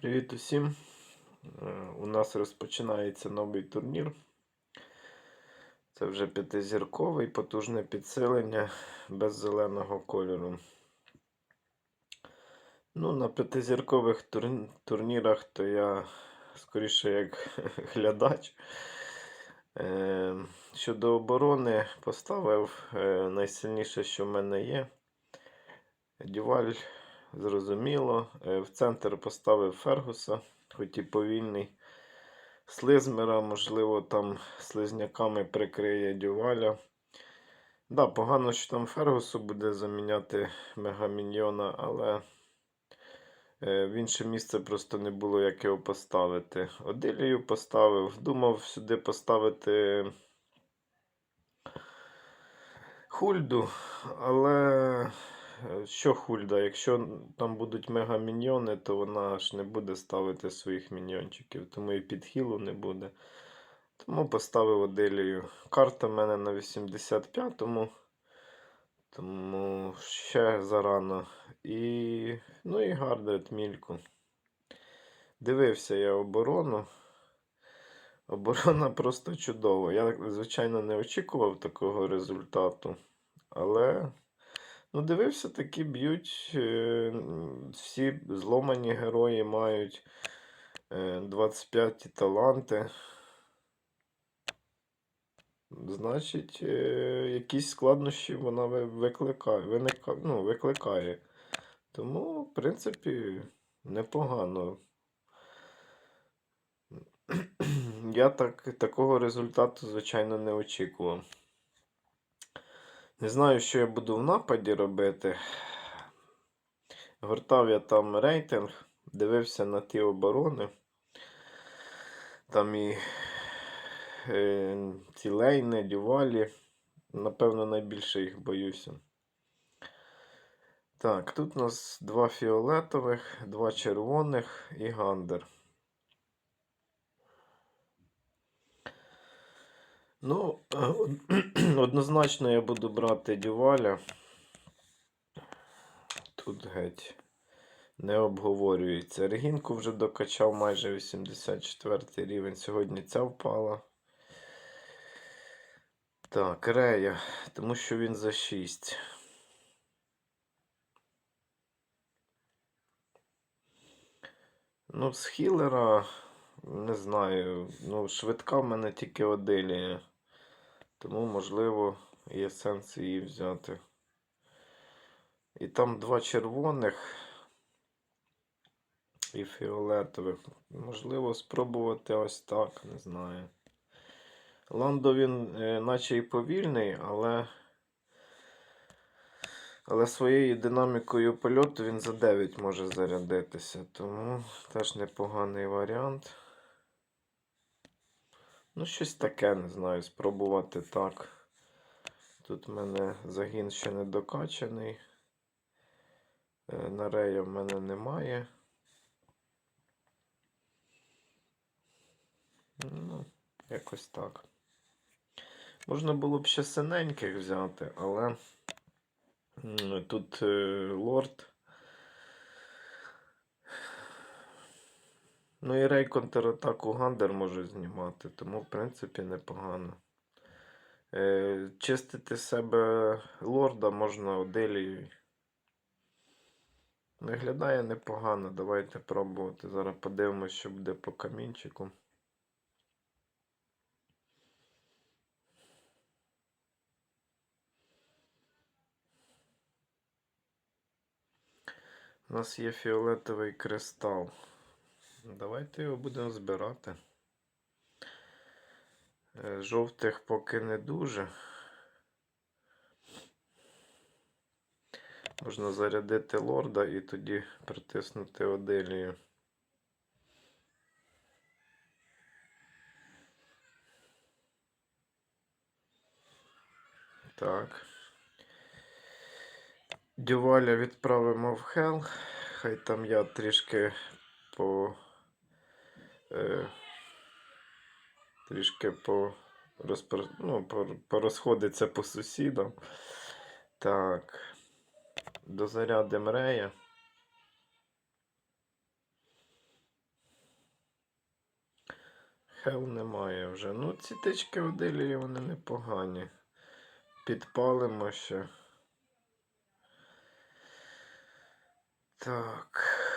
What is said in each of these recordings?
Привіт усім! Е, У нас розпочинається новий турнір. Це вже п'ятизірковий, потужне підсилення без зеленого кольору. Ну, на п'ятизіркових тур- турнірах то я скоріше як глядач. Е, Щодо оборони поставив е, найсильніше, що в мене є. Дюваль зрозуміло. Е, В центр поставив Фергуса, хоч і повільний. Слизмера, можливо, там слизняками прикриє Дюваля. Да, погано, що там Фергусу буде заміняти Мегаміньйона, але е, в інше місце просто не було як його поставити. Одилію поставив, думав сюди поставити Хульду, але що Хульда? Якщо там будуть мегаміньйони, то вона ж не буде ставити своїх міньйончиків, тому і підхилу не буде. Тому поставив Оделію. Карта в мене на 85-му, тому ще зарано. І, ну і Гардред Мільку. Дивився я оборону. Оборона просто чудова. Я, звичайно, не очікував такого результату. Але ну, дивився, такі б'ють. е, Всі зломані герої мають е, 25 таланти. Значить, е, якісь складнощі вона викликає, виника, ну, викликає. Тому, в принципі, непогано. Я так, такого результату, звичайно, не очікував. Не знаю, що я буду в нападі робити. Гортав я там рейтинг, дивився на ті оборони. Там і е, ці лейни, дювалі. Напевно, найбільше їх боюся. Так, тут у нас два фіолетових, два червоних і гандер. Ну, е, однозначно я буду брати дюваля. Тут геть не обговорюється. Регінку вже докачав майже 84 рівень. Сьогодні ця впала. Так, Рея, тому що він за 6. Ну, з хілера, не знаю. Ну, швидка в мене тільки Оделія. Тому, можливо, є сенс її взяти. І там два червоних і фіолетових. Можливо, спробувати ось так, не знаю. Ландо він е, наче і повільний, але. Але своєю динамікою польоту він за 9 може зарядитися, тому теж непоганий варіант. Ну, щось таке, не знаю, спробувати так. Тут в мене загін ще не докачаний. Е, На рея в мене немає. Ну, якось так. Можна було б ще синеньких взяти, але м, тут е, лорд. Ну і рей контратаку Гандер може знімати, тому в принципі непогано. Е, чистити себе лорда можна Оделією. Виглядає непогано. Давайте пробувати. Зараз подивимося, що буде по камінчику. У нас є фіолетовий кристал. Давайте його будемо збирати. Е, Жовтих поки не дуже. Можна зарядити лорда і тоді притиснути Оделію. Так. Дюваля відправимо в Хел. Хай там я трішки по. Е, трішки по, розпро... ну, по, порозходиться по сусідам. Так. Дозарядимо Рея. Хел немає вже. Ну, ці тички в делії вони непогані. Підпалимо ще. Так.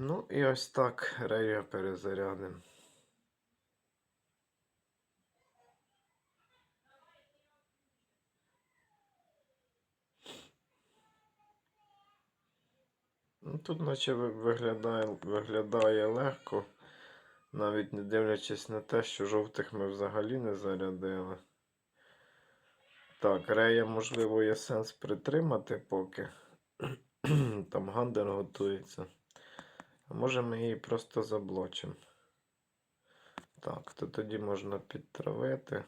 Ну і ось так рея перезарядимо. Ну, тут наче виглядає, виглядає легко, навіть не дивлячись на те, що жовтих ми взагалі не зарядили. Так, рея, можливо, є сенс притримати поки. Там гандер готується. А може ми її просто заблочимо. Так, то тоді можна підтравити.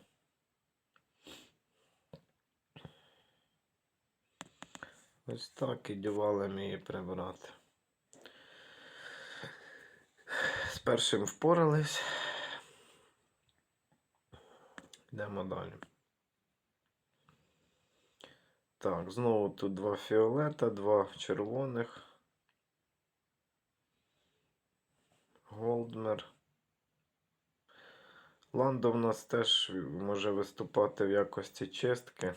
Ось так і дювалем її прибрати. З першим впорались. Йдемо далі. Так, знову тут два фіолета, два червоних. Голдмер. Ландо в нас теж може виступати в якості чистки.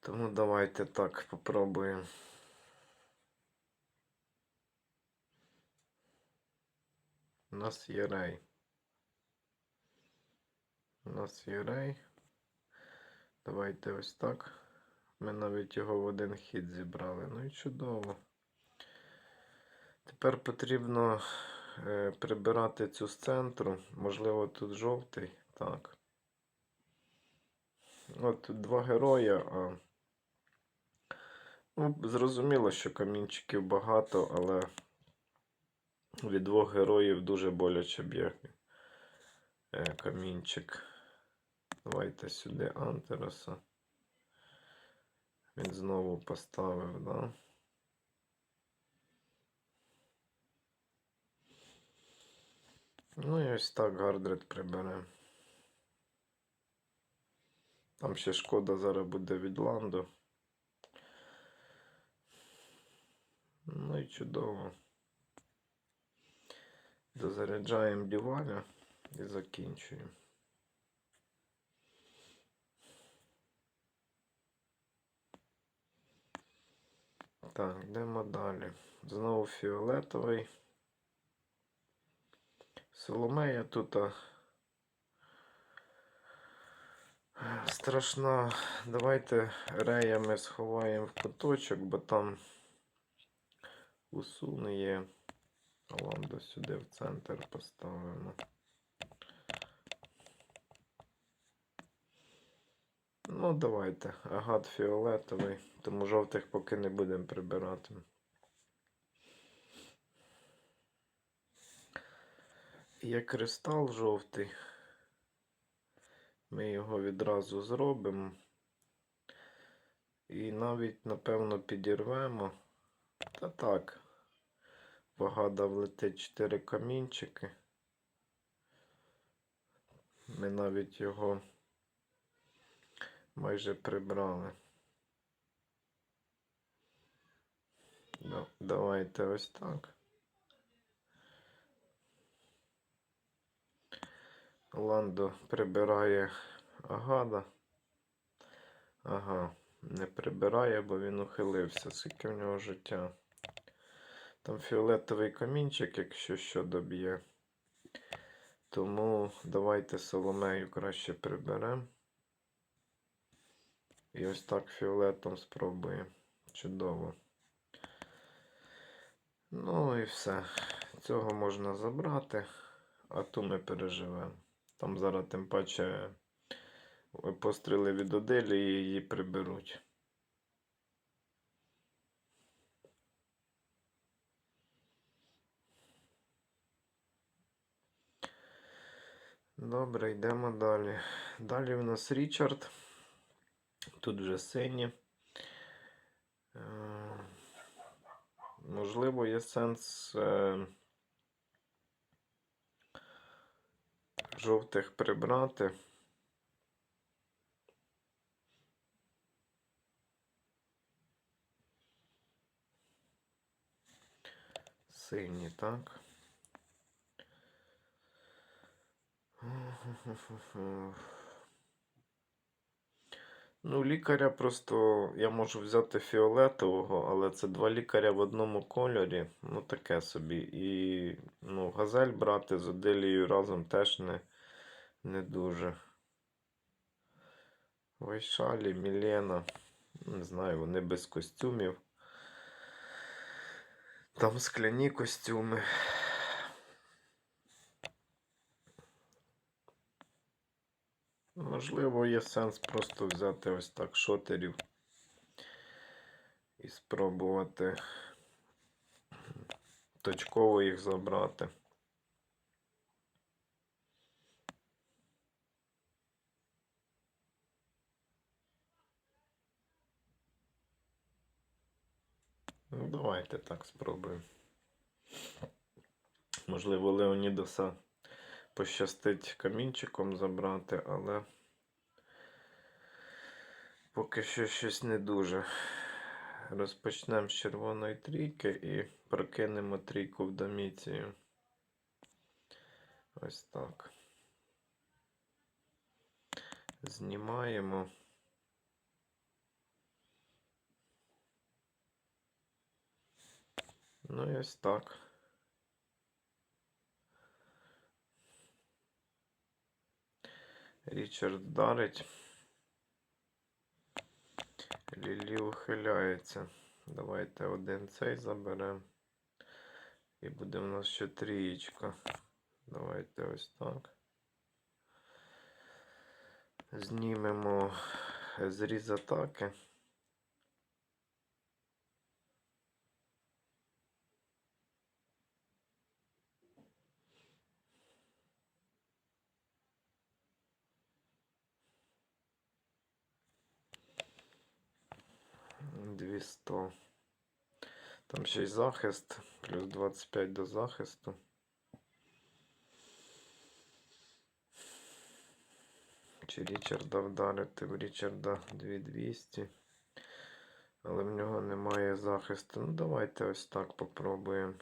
Тому давайте так попробуємо. У нас є рей. У нас є рей. Давайте ось так. Ми навіть його в один хід зібрали. Ну і чудово. Тепер потрібно е, прибирати цю з центру. Можливо, тут жовтий. Так. От тут два героя, а. Ну, зрозуміло, що камінчиків багато, але від двох героїв дуже боляче б'є е, камінчик. Давайте сюди Антероса. Він знову поставив, да? Ну і ось так Гардред прибере. Там ще шкода зараз буде від ланду. Ну і чудово. Дозаряджаємо діваля і закінчуємо. Так, йдемо далі. Знову фіолетовий. Соломея тут страшна. Давайте реями сховаємо в куточок, бо там усуне є. Ландо сюди в центр поставимо. Ну, давайте. Агат фіолетовий, тому жовтих поки не будемо прибирати. Є кристал жовтий. Ми його відразу зробимо. І навіть, напевно, підірвемо. Та так. Вагада влетить 4 камінчики. Ми навіть його майже прибрали. Давайте ось так. Ландо прибирає агада. Ага, не прибирає, бо він ухилився. Скільки в нього життя. Там фіолетовий камінчик, якщо що доб'є. Тому давайте соломею краще приберемо. І ось так фіолетом спробуємо. Чудово. Ну і все. Цього можна забрати, а ту ми переживемо. Там зараз тим паче постріли від Оделі і її приберуть. Добре, йдемо далі. Далі в нас Річард. Тут вже сині. Е, Можливо, є сенс жовтих прибрати. Сині, так. Ну, лікаря просто я можу взяти фіолетового, але це два лікаря в одному кольорі. Ну, таке собі. І ну, газель брати з Оделією разом теж не, не дуже. Вайшалі, Мілена. Не знаю, вони без костюмів. Там скляні костюми. Можливо, є сенс просто взяти ось так шотерів і спробувати точково їх забрати. Ну, давайте так спробуємо. Можливо, Леонідоса пощастить камінчиком забрати, але поки що щось не дуже. Розпочнемо з червоної трійки і прокинемо трійку в доміцію. Ось так. Знімаємо. Ну і ось так. Річард вдарить. Лілі ухиляється. Давайте один цей заберемо. І буде в нас ще трієчка. Давайте ось так. Знімемо зріз атаки. Сто. Там ще й захист, плюс 25 до захисту. Чи Річарда вдарити в Річарда 2200. Але в нього немає захисту. Ну, давайте ось так попробуємо.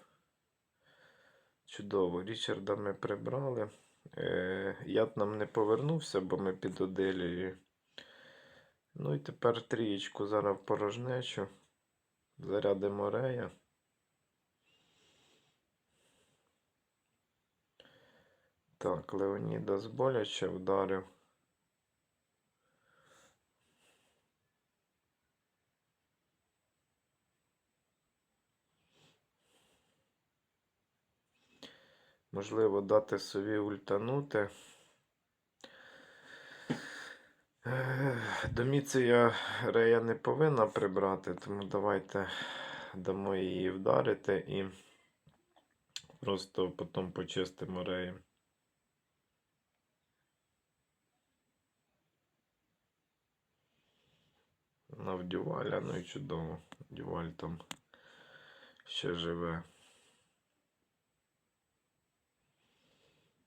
Чудово. Річарда ми прибрали. Е, Яд нам не повернувся, бо ми під Оделією. Ну і тепер трієчку зараз в порожнечу. Зарядимо рея. Так, Леонідас боляче вдарив. Можливо, дати сові ультанути. Доміція Рея не повинна прибрати, тому давайте дамо її вдарити і просто потім почистимо Рея. На вдюваля, ну і чудово. Дюваль там ще живе.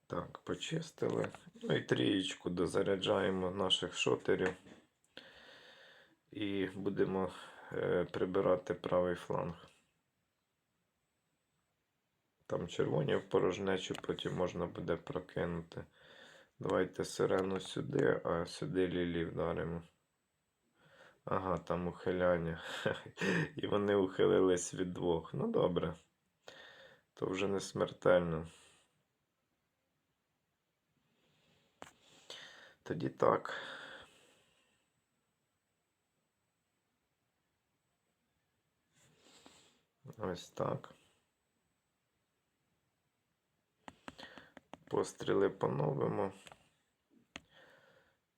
Так, почистили. Ну і трієчку дозаряджаємо наших шотерів. І будемо е, прибирати правий фланг. Там червоні в порожнечу, потім можна буде прокинути. Давайте сирену сюди, а сюди лілі вдаримо. Ага, там ухиляння. І вони ухилились від двох. Ну добре. То вже не смертельно. Тоді так. Ось так. Постріли поновимо.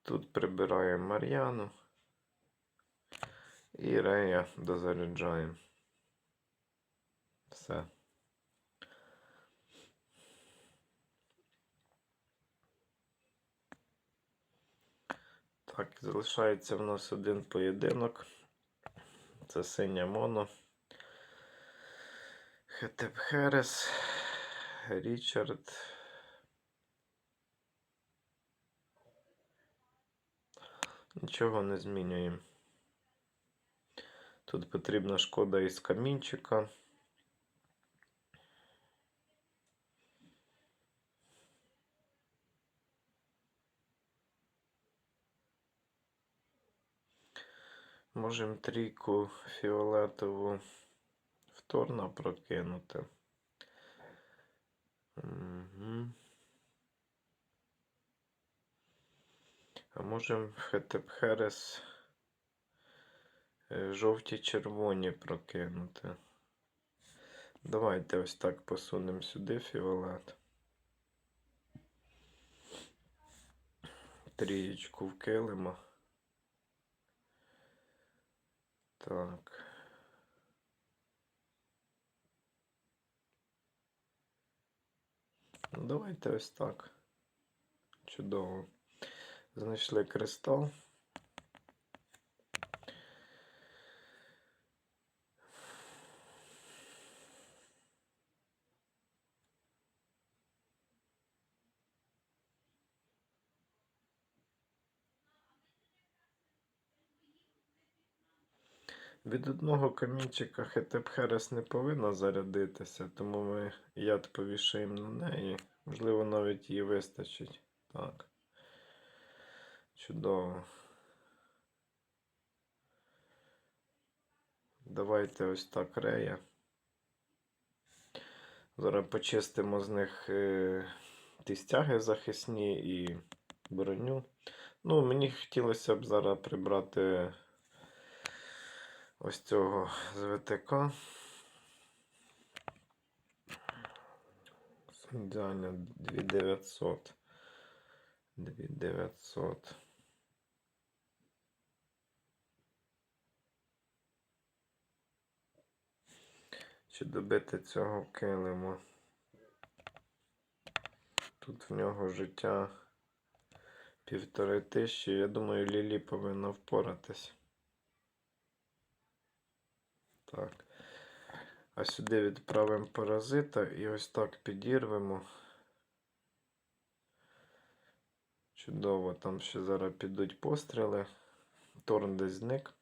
Тут прибираємо Мар'яну і Рея дозаряджаємо. Все. Так, залишається в нас один поєдинок. Це синя моно. Хетеп Херес, Річард. Нічого не змінюємо. Тут потрібна шкода із камінчика. Можемо трійку фіолетову вторна прокинути. Угу. А можемо Хетепхерес е, жовті червоні прокинути. Давайте ось так посунемо сюди фіолет. Трієчку вкилимо. Так. Ну, давайте ось так. Чудово. Знайшли кристал. Від одного камінчика Хетепхерес не повинна зарядитися, тому ми яд повішаємо на неї. Можливо, навіть її вистачить. Так. Чудово. Давайте ось так рея. Зараз почистимо з них е, ті стяги захисні і броню. Ну, мені хотілося б зараз прибрати ось цього з ВТК. Ідеально 2900. 2900. Чи добити цього килима? Тут в нього життя півтори тисячі. Я думаю, Лілі повинна впоратись. Так. А сюди відправимо паразита і ось так підірвемо. Чудово, там ще зараз підуть постріли. Торн десь зник.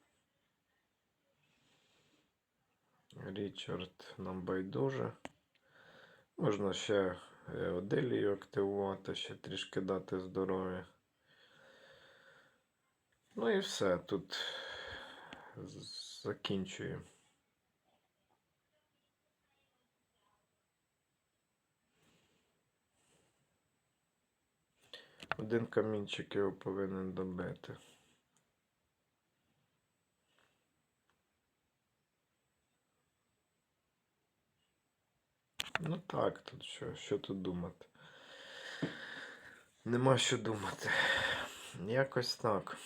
Річард нам байдуже. Можна ще е, Оделію активувати, ще трішки дати здоров'я. Ну і все. Тут закінчуємо. Один камінчик його повинен добити. Ну так, тут що, що тут думати? Нема що думати. Якось так.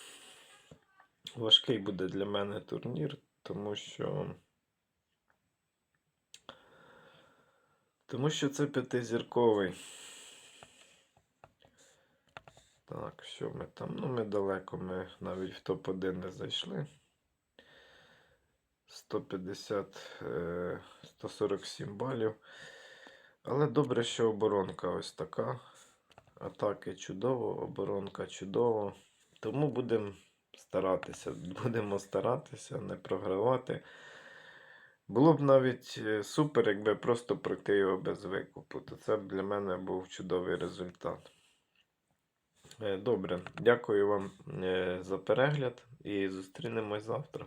Важкий буде для мене турнір, тому що. Тому що це п'ятизірковий. Так, що ми там? Ну, ми далеко, ми навіть в топ-1 не зайшли. 150, е, 147 балів. Але добре, що оборонка ось така. Атаки чудово, оборонка чудово. Тому будемо старатися. Будемо старатися не програвати. Було б навіть е, супер, якби просто пройти його без викупу. То це б для мене був чудовий результат. Е, Добре, дякую вам е, за перегляд і зустрінемось завтра.